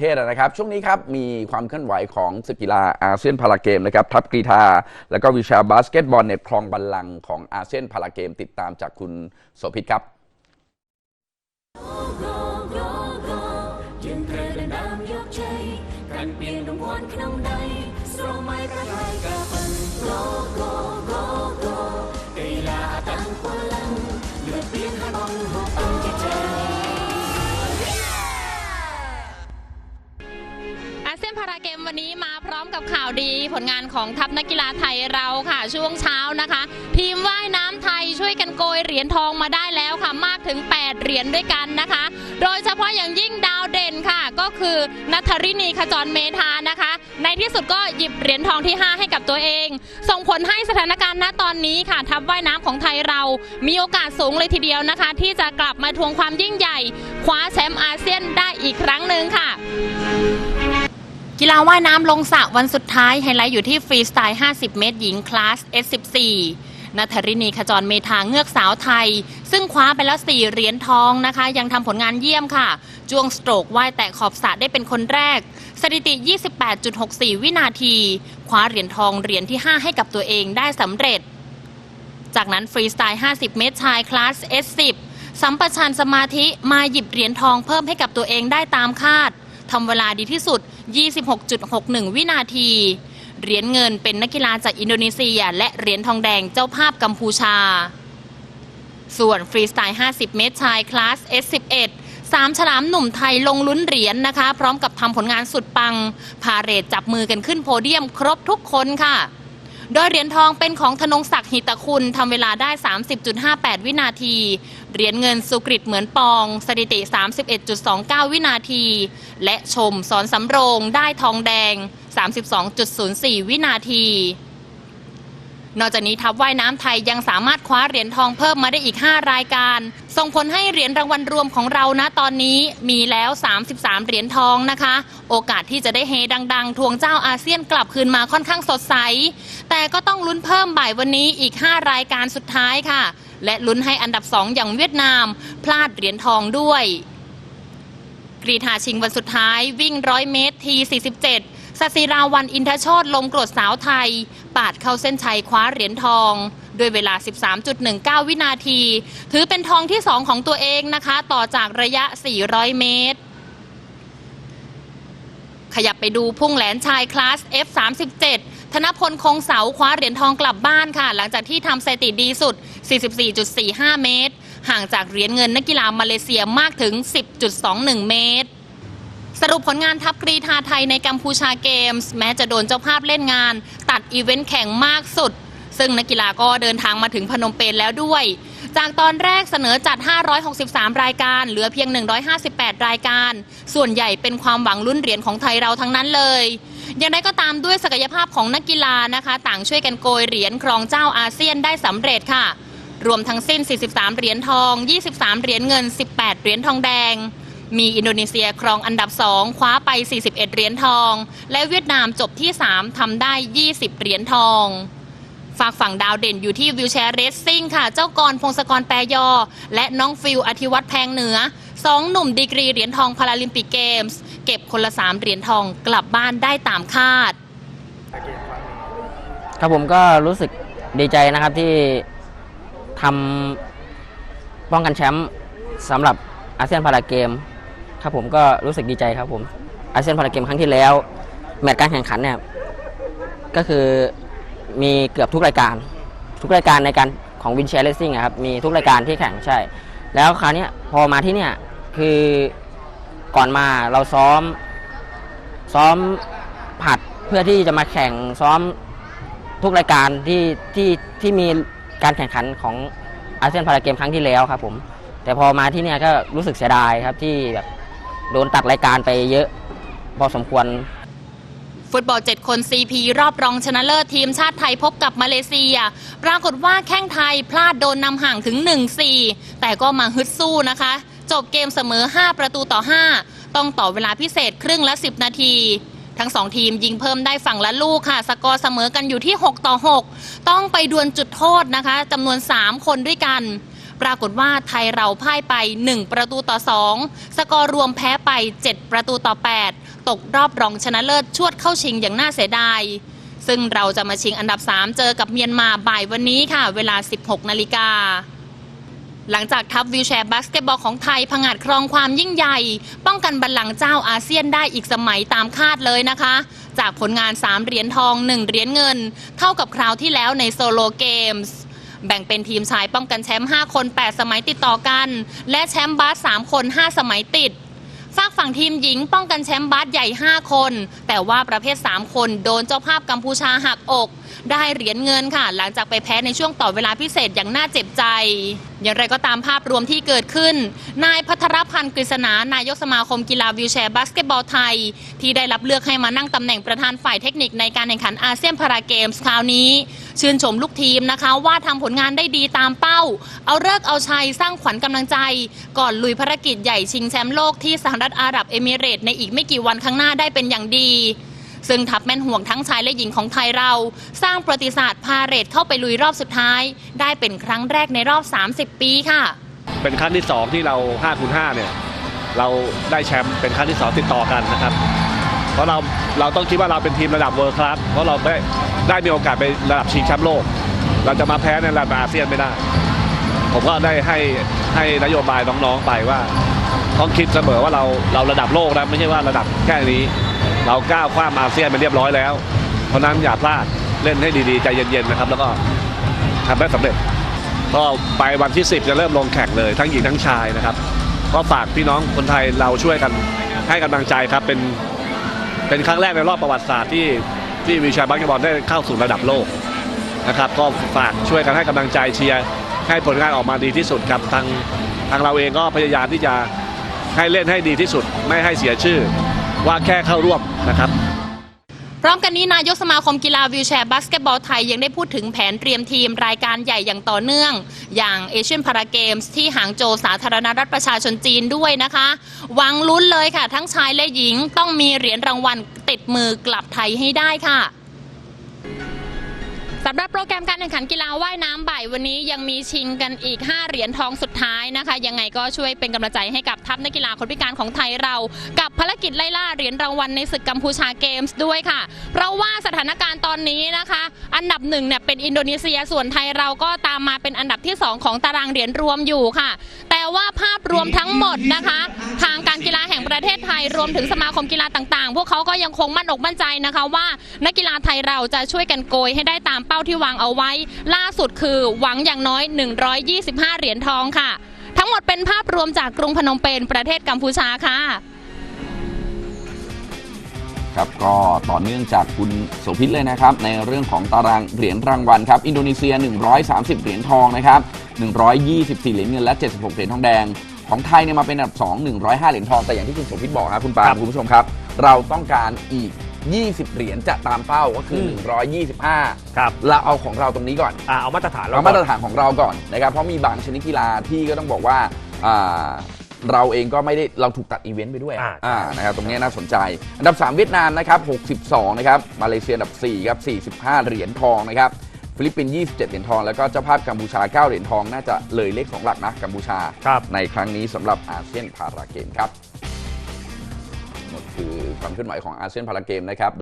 เทศนะครับช่วงนี้ครับมีความเคลื่อนไหวของศึกกีฬาอาเซียนพาราเกมนะครับทัพกรีธาแล้วก็วิชาบาสเกตบอลในครองบัลลังก์ของอาเซียนพาราเกมติดตามจากคุณโสภิตครับยื วันนี้มาพร้อมกับข่าวดีผลงานของทัพนักกีฬาไทยเราค่ะ ช่วงเช้านะคะ ทีมว่ายน้ำไทยช่วยกันโกยเหรียญทองมาได้แล้วค่ะ มากถึง 8 เหรียญด้วยกันนะคะ โดยเฉพาะอย่างยิ่งดาวเด่นค่ะ ก็คือนัทรินีขจรเมธานะคะ ในที่สุดก็หยิบเหรียญทองที่ 5 ให้กับตัวเอง ส่งผลให้สถานการณ์ณตอนนี้ค่ะ ทัพว่ายน้ำของไทยเรา มีโอกาสสูงเลยทีเดียวนะคะ ที่จะกลับมาทวงความยิ่งใหญ่ คว้าแชมป์อาเซียนได้อีกครั้งหนึ่งค่ะ กีฬาว่ายน้ำลงสระวันสุดท้ายไฮไลท์อยู่ที่ฟรีสไตล์ 50 เมตรหญิงคลาส S14 นัทรินีขจรเมธาเงือกสาวไทย ซึ่งคว้าไปแล้ว 4 เหรียญทองนะคะ ยังทำผลงานเยี่ยมค่ะ จ้วงสโตรกว่ายแตะขอบสระได้เป็นคนแรก สถิติ 28.64 วินาที คว้าเหรียญทองเหรียญที่ 5 ให้กับตัวเองได้สำเร็จ จากนั้นฟรีสไตล์ 50 เมตรชายคลาส S10 สัมปชัญสมาธิมาหยิบเหรียญทองเพิ่มให้กับตัวเองได้ตามคาดทำเวลาดีที่สุด26.61 วินาที เหรียญเงินเป็นนักกีฬาจากอินโดนีเซีย และเหรียญทองแดงเจ้าภาพกัมพูชา ส่วนฟรีสไตล์ 50 เมตรชายคลาส S11 สามฉลามหนุ่มไทยลงลุ้นเหรียญนะคะ พร้อมกับทำผลงานสุดปัง พาเรดจับมือกันขึ้นโพเดียมครบทุกคนค่ะ โดยเหรียญทองเป็นของธนงศักดิ์หิตคุณทำเวลาได้ 30.58 วินาที เหรียญเงินสุกริตเหมือนปอง สถิติ 31.29 วินาที และชมสอนสำโรงได้ทองแดง 32.04 วินาที นอกจากนี้ทัพว่ายน้ำไทยยังสามารถคว้าเหรียญทองเพิ่มมาได้อีก 5 รายการ ส่งผลให้เหรียญรางวัลรวมของเรานะตอนนี้มีแล้ว 33 เหรียญทองนะคะ โอกาสที่จะได้เฮดังๆ ทวงเจ้าอาเซียนกลับคืนมาค่อนข้างสดใส แต่ก็ต้องลุ้นเพิ่มบ่ายวันนี้อีก 5 รายการสุดท้ายค่ะ และลุ้นให้อันดับ2องอย่างเวียดนาม พลาดเหรียญทองด้วย กรีธาชิงวันสุดท้ายวิ่งร้อยเมตรที 47สศิราวันอินทชตลมกรดสาวไทย ปาดเข้าเส้นชัยคว้าเหรียญทองด้วยเวลา 13.19 วินาที ถือเป็นทองที่ 2 ของตัวเองนะคะ ต่อจากระยะ 400 เมตร ขยับไปดูพุ่งแหลนชายคลาส F37 ธนพลคงเสาคว้าเหรียญทองกลับบ้านค่ะ หลังจากที่ทำสถิติดีสุด 44.45 เมตร ห่างจากเหรียญเงินนักกีฬามาเลเซียมากถึง 10.21 เมตร สรุปผลงานทัพกรีธาไทยในกัมพูชาเกมส์ แม้จะโดนเจ้าภาพเล่นงาน ตัดอีเวนต์แข่งมากสุด ซึ่งนักกีฬาก็เดินทางมาถึงพนมเปญแล้วด้วย จากตอนแรกเสนอจัด 563 รายการ เหลือเพียง 158 รายการ ส่วนใหญ่เป็นความหวังลุ้นเหรียญของไทยเราทั้งนั้นเลย อย่างไรก็ตามด้วยศักยภาพของนักกีฬานะคะ ต่างช่วยกันโกยเหรียญครองเจ้าอาเซียนได้สำเร็จค่ะ รวมทั้งสิ้น 43 เหรียญทอง 23 เหรียญเงิน 18 เหรียญทองแดง มีอินโดนีเซียครองอันดับ 2 คว้าไป 41 เหรียญทอง และเวียดนามจบที่ 3ทำได้ 20 เหรียญทองฝากฝั่งดาวเด่นอยู่ที่วิวแชร์เรสซิ่งค่ะ เจ้ากรพงศกรแปรยอ และน้องฟิลอธิวัตรแพงเหนือสองหนุ่มดีกรีเหรียญทองพาราลิมปิกเกมส์ เก็บคนละ3เหรียญทองกลับบ้านได้ตามคาด ครับผมก็รู้สึกดีใจนะครับที่ทำป้องกันแชมป์สำหรับอาเซียนพาราเกม ครับผมก็รู้สึกดีใจครับผมอาเซียนพาราเกมครั้งที่แล้ว แมตช์การแข่งขันเนี่ยก็คือมีเกือบทุกรายการ ทุกรายการในการของวินเชียร์เลสซิ่งครับมีทุกรายการที่แข่งใช่ แล้วคราวนี้พอมาที่เนี่ยคือ ก่อนมาเราซ้อม ซ้อมผัดเพื่อที่จะมาแข่งซ้อมทุกรายการที่ที่ที่มีการแข่งขันของอาเซียนพาราเกมครั้งที่แล้วครับ ผม แต่พอมาที่เนี่ยก็รู้สึกเสียดายครับที่แบบโดนตัดรายการไปเยอะพอสมควรฟุตบอล 7 คน CP รอบรองชนะเลิศทีมชาติไทยพบกับมาเลเซีย ปรากฏว่าแข้งไทยพลาดโดนนำห่างถึง 1-4 แต่ก็มาฮึดสู้นะคะ จบเกมเสมอ 5 ประตูต่อ 5 ต้องต่อเวลาพิเศษครึ่งละ 10 นาที ทั้งสองทีมยิงเพิ่มได้ฝั่งละลูกค่ะ สกอร์เสมอกันอยู่ที่ 6 ต่อ 6 ต้องไปดวลจุดโทษนะคะจำนวน 3 คนด้วยกัน ปรากฏว่าไทยเราพ่ายไป 1 ประตูต่อ 2 สกอร์รวมแพ้ไป 7 ประตูต่อ 8 ตกรอบรองชนะเลิศชวดเข้าชิงอย่างน่าเสียดายซึ่งเราจะมาชิงอันดับ 3 เจอกับเมียนมาบ่ายวันนี้ค่ะ เวลา 16 นาฬิกา หลังจากทัพวิวแชร์บาสเกตบอลของไทยผงาดครองความยิ่งใหญ่ ป้องกันบัลลังก์เจ้าอาเซียนได้อีกสมัยตามคาดเลยนะคะ จากผลงาน 3 เหรียญทอง 1 เหรียญเงิน เท่ากับคราวที่แล้วในโซโลเกมส์แบ่งเป็นทีมชายป้องกันแชมป์ 5 คน 8 สมัยติดต่อกัน และแชมป์บาส 3 คน 5 สมัยติดฝากฝั่งทีมหญิงป้องกันแชมป์บาสใหญ่ 5 คน แต่ว่าประเภท 3 คนโดนเจ้าภาพกัมพูชาหักอก ได้เหรียญเงินค่ะ หลังจากไปแพ้ในช่วงต่อเวลาพิเศษอย่างน่าเจ็บใจ อย่างไรก็ตามภาพรวมที่เกิดขึ้น นายพัทรพันธ์กฤษณานายกสมาคมกีฬาวิวแชร์บาสเกตบอลไทย ที่ได้รับเลือกให้มานั่งตำแหน่งประธานฝ่ายเทคนิคในการแข่งขันอาเซียนพาราเกมส์คราวนี้ ชื่นชมลูกทีมนะคะ ว่าทำผลงานได้ดีตามเป้า เอาเลิกเอาชัยสร้างขวัญกำลังใจ ก่อนลุยภารกิจใหญ่ชิงแชมป์โลกที่สหรัฐอาหรับเอมิเรตส์ในอีกไม่กี่วันข้างหน้าได้เป็นอย่างดี ซึ่งทัพแม่นห่วงทั้งชายและหญิงของไทยเรา สร้างประวัติศาสตร์พาเรดเข้าไปลุยรอบสุดท้าย ได้เป็นครั้งแรกในรอบ 30 ปีค่ะ เป็นครั้งที่ 2 ที่เรา5คูณ5เนี่ยเราได้แชมป์เป็นครั้งที่ 2 ติดต่อกันนะครับ เพราะเราเราต้องคิดว่าเราเป็นทีมระดับเวิร์คลาสเพราะเราได้ได้มีโอกาสไประดับชิงแชมป์โลก เราจะมาแพ้ในระดับอาเซียนไม่ได้ ผมก็ได้ให้ให้นโยบายน้องๆไปว่า ต้องคิดเสมอว่าเราเราระดับโลกนะไม่ใช่ว่าระดับแค่นี้ เราก้าวข้ามอาเซียนไปเรียบร้อยแล้ว เพราะนั้นอย่าพลาดเล่นให้ดีๆ ใจเย็นๆนะครับ แล้วก็ทำได้สำเร็จ ก็ไปวันที่ 10 จะเริ่มลงแข่งเลย ทั้งหญิงทั้งชายนะครับ ก็ฝากพี่น้องคนไทยเราช่วยกันให้กำลังใจครับเป็นเป็นครั้งแรกในรอบประวัติศาสตร์ที่ที่วิชาบาสเกบอลได้เข้าสู่ระดับโลกนะครับ ก็ฝากช่วยกันให้กำลังใจเชียร์ให้ผลงานออกมาดีที่สุดครับทางทางเราเองก็พยายามที่จะให้เล่นให้ดีที่สุดไม่ให้เสียชื่อ ว่าแค่เข้าร่วมนะครับพร้อมกันนี้นายกสมาคมกีฬาวิวแชร์บาสเกตบอลไทยยังได้พูดถึงแผนเตรียมทีมรายการใหญ่อย่างต่อเนื่อง อย่างเอเชียนพาราเกมส์ที่หางโจวสาธารณรัฐประชาชนจีนด้วยนะคะหวังลุ้นเลยค่ะ ทั้งชายและหญิงต้องมีเหรียญรางวัลติดมือกลับไทยให้ได้ค่ะ สำหรับโปรแกรมการแข่งขันกีฬาว่ายน้ำบ่ายวันนี้ยังมีชิงกันอีก 5 เหรียญทองสุดท้ายนะคะ ยังไงก็ช่วยเป็นกำลังใจให้กับทัพนักกีฬาคนพิการของไทยเรา กับภารกิจไล่ล่าเหรียญรางวัลในศึกกัมพูชาเกมส์ด้วยค่ะ เพราะว่าสถานการณ์ตอนนี้นะคะ อันดับหนึ่งเนี่ยเป็นอินโดนีเซียส่วนไทยเราก็ตามมาเป็นอันดับที่ 2 ของตารางเหรียญรวมอยู่ค่ะ แต่ว่าภาพรวมทั้งหมดนะคะ ทางการกีฬา ประเทศไทยรวมถึงสมาคมกีฬาต่างๆ พวกเขาก็ยังคงมั่นอกมั่นใจนะคะว่า นักกีฬาไทยเราจะช่วยกันโกยให้ได้ตามเป้าที่วางเอาไว้ ล่าสุดคือหวังอย่างน้อย 125 เหรียญทองค่ะ ทั้งหมดเป็นภาพรวมจากกรุงพนมเปญประเทศกัมพูชาค่ะครับก็ต่อเนื่องจากคุณโสภิตเลยนะครับ ในเรื่องของตารางเหรียญรางวัลครับ อินโดนีเซีย 130 เหรียญทองนะครับ 124 เหรียญเงินและ 76 เหรียญทองแดง ของไทยเนี่ยมาเป็นอันดับ 2 105 เหรียญทอง แต่อย่างที่คุณโสภิตบอกครับคุณปาครัล์มบคุณผู้ชมครับ เราต้องการอีก 20 เหรียญจะตามเป้าก็คือ 125 ครับ เราเอาของเราตรงนี้ก่อน อ่าเอามาตรฐานเราเอามาตรฐานของเราก่อนนะครับเพราะมีบางชนิดกีฬาที่ก็ต้องบอกว่าอ่าเราเองก็ไม่ได้เราถูกตัดอีเวนต์ไปด้วยอ่า อ่านะครับตรงนี้น่าสนใจ อันดับ 3 เวียดนามนะครับ62 นะครับมาเลเซียอันดับ4ครับ45 เหรียญทองนะครับ ฟิลิปปินส์27 เหรียญทอง แล้วก็เจ้าภาพกัมพูชา 9 เหรียญทอง น่าจะเลยเลขสองหลักนะกัมพูชา ครับในครั้งนี้สำหรับอาเซียนพาราเกมครับหมดคือความเคลื่อนไหวของอาเซียนพาราเกมนะครับ